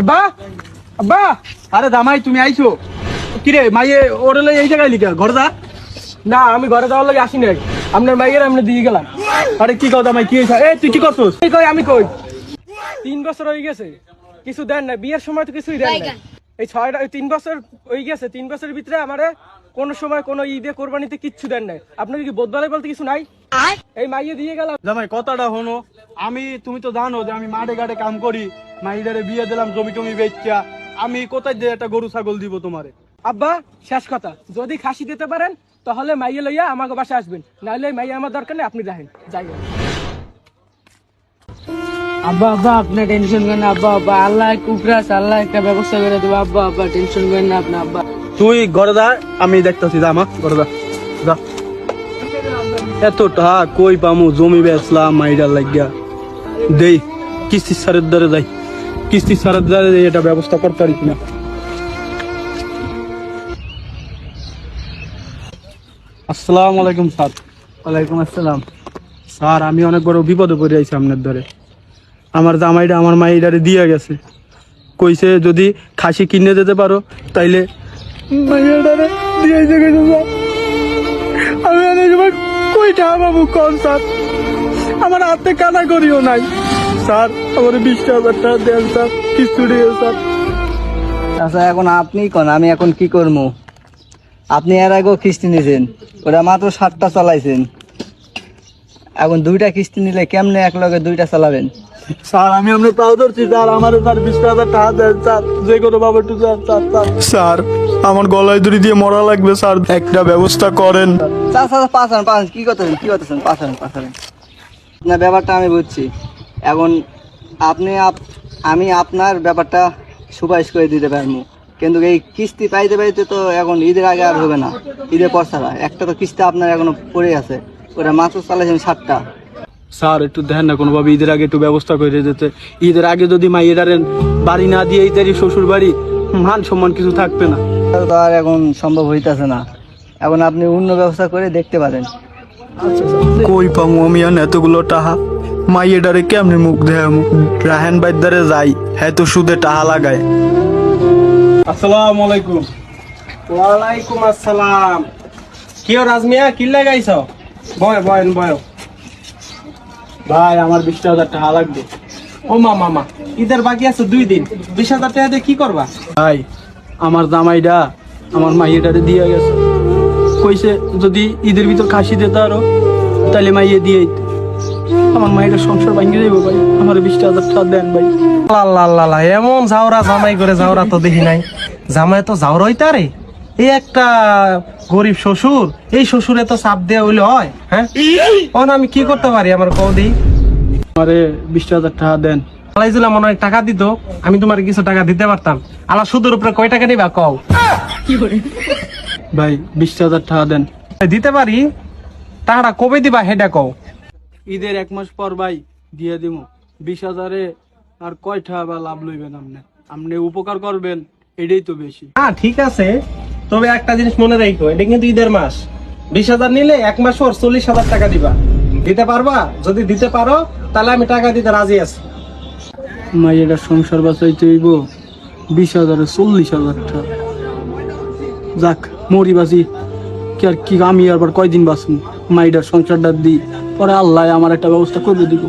আব্বা আব্বা। আরে দামাই তুমি আইছো। কিরে মাইয়ে ওরে এই জায়গায় লিখা ঘর যা। না আমি ঘরে যাওয়ার লাগে আসি নাই। আপনার মাইয়ের আমি দিয়ে গেলাম। আরে কি কথা মাই কি হয়েছে এ তুই কি করছিস? এই কই আমি কই? তিন বছর হয়ে গেছে। কিছু দেন না বিয়ের সময় তো কিছুই দেন না এই ছয়টা তিন বছর হয়ে গেছে। তিন বছরের ভিতরে আমারে কোনো সময় কোনো ঈদে কোরবানিতে কিচ্ছু দেন নাই। আপনার কি বোধবালাই বলতে কিছু নাই? এই মাইয়ে দিয়ে গেলাম। জামাই কথাটা হনো আমি তুমি তো জানো যে আমি মাঠে ঘাটে কাম করি। মাইডারে বিয়ে দিলাম জমি টমি বেচা। আমি কোথায় দিয়ে একটা গরু ছাগল দিব তোমারে? আব্বা শেষ কথা। যদি খাসি দিতে পারেন তাহলে মাইয়া লইয়া আমাকে বাসায় আসবেন। নাহলে মাইয়া আমার দরকার নেই আপনি রাখেন যাই আব্বা আব্বা আপনি টেনশন করেন না আব্বা আব্বা। আল্লাহ কুকরা আল্লাহ একটা ব্যবস্থা করে দেবো। আব্বা আব্বা টেনশন করেন না আপনি আব্বা। তুই ঘরে যা আমি দেখতেছি যা মা ঘরে যা। যা এত টাকা কই পামু? জমি বেচলাম মাইডার লাগিয়া। দেই কিস্তি সারের দ্বারে যাই। কিস্তি দ্বারে এটা ব্যবস্থা করতে পারি কিনা? আসসালামু আলাইকুম স্যার। ওয়ালাইকুম আসসালাম। স্যার আমি অনেক বড় বিপদে পড়ে আইছি আপনার ধরে আমার জামাইটা আমার মাইডারে দিয়ে গেছে। কইছে যদি খাসি কিনে দিতে পারো তাইলে দিয়ে আমি অনেক সময় কইটা বাবু কম স্যার। আমার হাতে কানা করিও নাই। স্যার আমার বিশ হাজার টাকা দেন স্যার। দিয়ে স্যার। আচ্ছা এখন আপনি কোন? আমি এখন কি করব আপনি এর আগেও কিস্তি নিয়েছেন ওটা মাত্র সাতটা চালাইছেন। এখন দুইটা কিস্তি নিলে কেমনে এক লগে দুইটা চালাবেন? স্যার আমি আপনার পাও ধরছি স্যার। আমার স্যার বিশ হাজার টাকা দেন স্যার। যে কোনো বাবা একটু স্যার স্যার স্যার। স্যার আমার গলায় দড়ি দিয়ে মরা লাগবে স্যার। একটা ব্যবস্থা করেন। চা চা পাঁচান পাঁচ কি করতেছেন? কি করতেছেন? পাঁচান পাঁচান না ব্যাপারটা আমি বুঝছি। এখন আপনি আপ- আমি আপনার ব্যাপারটা সুপারিশ করে দিতে পারব। কিন্তু এই কিস্তি পাইতে পাইতে তো এখন ঈদের আগে আর হবে না। ঈদের পর ছাড়া। একটা তো কিস্তি আপনার এখনও পড়ে আছে। ওটা মাত্র চালাইছেন ষাটটা। স্যার একটু দেখেন না কোনোভাবে ঈদের আগে একটু ব্যবস্থা করে দিতে। ঈদের আগে যদি মাইয়েরারেন বাড়ি না দিয়ে তারি শ্বশুর বাড়ি মান সম্মান কিছু থাকবে না। তো আর এখন সম্ভব হইতেছে না। এখন আপনি অন্য ব্যবস্থা করে দেখতে পারেন। কই পামু আমি আর এতগুলো টাহা? মাইয়েডারে কেমনে মুখ দেয় রাহেন বাইদারে যাই হ্যাঁ তো সুদে টাহা লাগায়। আসসালামু আলাইকুম ওয়ালাইকুম আসসালাম। কিও রাজমিয়া কি লাগাইছ? বয় বয়েন বয়। ভাই আমার বিশ হাজার টাকা লাগবে। ও মা মামা ঈদের বাকি আছে দুই দিন। বিশ হাজার টাকা দিয়ে কি করবা? ভাই আমার জামাইটা আমার মাইয়েটারে দিয়ে গেছে। কইছে যদি ঈদের ভিতর খাসি দিত আরও তাহলে মাইয়ে দিয়ে দিতে। আমার মায়ের সংসার ভাঙিয়ে দেবো ভাই। আমার বিশ হাজার টাকা দেন ভাই। আল্লাহ আল্লাহ আল্লাহ এমন জাউরা জামাই করে জাউরা তো দেখি নাই। জামাই তো জাউরাই তারে এই একটা গরিব শ্বশুর এই শ্বশুরে তো চাপ দেওয়া হইলে হয় হ্যাঁ? অন আমি কি করতে পারি আমার কৌদি আমারে বিশ হাজার টাকা দেন। আলাইজুল্লাহ মনে হয় টাকা দিত আমি তোমার কিছু টাকা দিতে পারতাম। আল্লাহ সুদের উপরে কয় টাকা নিবা কও? ভাই বিশ হাজার টাকা দেন। দিতে পারি? টাকাটা কবে দিবা হেডা কও। ঈদের এক মাস পর ভাই দিয়ে দিব বিশ হাজারে আর কয়টা বা লাভ লইবেন আপনি? আপনি উপকার করবেন এটাই তো বেশি। হ্যাঁ ঠিক আছে। তবে একটা জিনিস মনে রাখো এটা কিন্তু ঈদের মাস। বিশ হাজার নিলে এক মাস পর চল্লিশ হাজার টাকা দিবা। দিতে পারবা? যদি দিতে পারো তাহলে আমি টাকা দিতে রাজি আছি। মাইয়েরা সংসার বাঁচাইতে হইব। বিশ হাজারে চল্লিশ হাজার টাকা। যাক। মরি বাঁচি কি আর কি, আমি আবার কয়দিন বাঁচবো? মাইডার সংসারটা দিই পরে আল্লাহ আমার একটা ব্যবস্থা করবে দিব।